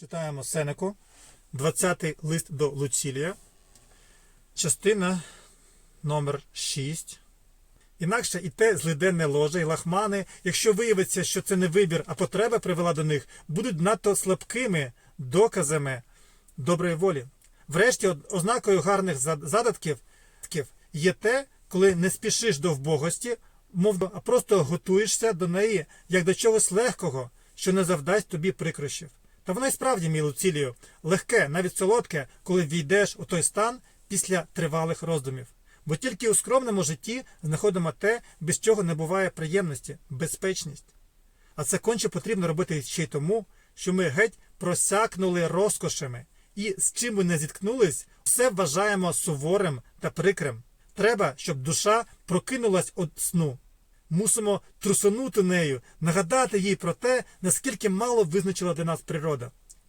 Читаємо Сенеку, 20-й лист до Луцілія, частина номер 6. Інакше і те злиденне ложе, і лахмани, якщо виявиться, що це не вибір, а потреба привела до них, будуть надто слабкими доказами доброї волі. Врешті, ознакою гарних задатків є те, коли не спішиш до вбогості, мов, а просто готуєшся до неї як до чогось легкого, що не завдасть тобі прикрощів. Та вона й справді, мій Луцілію, легке, навіть солодке, коли війдеш у той стан після тривалих роздумів. Бо тільки у скромному житті знаходимо те, без чого не буває приємності, безпечність. А це конче потрібно робити ще й тому, що ми геть просякнули розкошами, і з чим ми не зіткнулись, все вважаємо суворим та прикрим. Треба, щоб душа прокинулась від сну. Мусимо трусонути нею, нагадати їй про те, наскільки мало визначила для нас природа.